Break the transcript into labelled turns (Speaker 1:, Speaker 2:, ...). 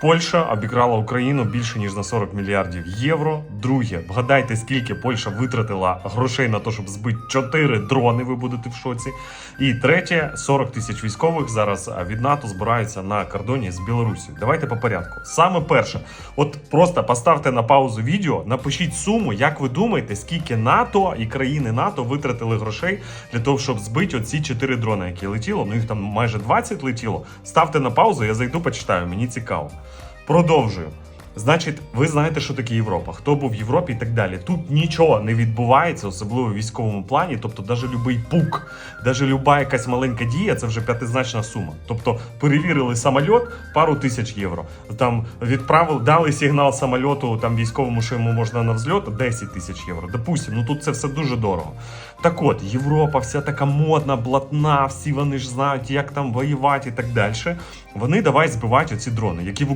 Speaker 1: Польща обікрала Україну більше ніж на 40 мільярдів євро. Друге, вгадайте, скільки Польща витратила грошей на те, щоб збити 4 дрони. Ви будете в шоці. І третє, 40 тисяч військових зараз від НАТО збираються на кордоні з Білорусі. Давайте по порядку. Саме перше, от просто поставте на паузу відео, напишіть суму, як ви думаєте, скільки НАТО і країни НАТО витратили грошей для того, щоб збити оці 4 дрони, які летіло. Ну їх там майже 20 летіло. Ставте на паузу, я зайду, почитаю. Мені цікаво. Продовжую. Значить, ви знаєте, що таке Європа, хто був в Європі і так далі. Тут нічого не відбувається, особливо в військовому плані. Тобто, навіть будь-який пук, навіть люба якась маленька дія, це вже п'ятизначна сума. Тобто перевірили самольот пару тисяч євро. Там відправили, дали сигнал самольоту там військовому, що йому можна на взльот 10 тисяч євро. Допустим, ну тут це все дуже дорого. Так от, Європа, вся така модна, блатна, всі вони ж знають, як там воювати і так далі. Вони давай збивати оці дрони, які в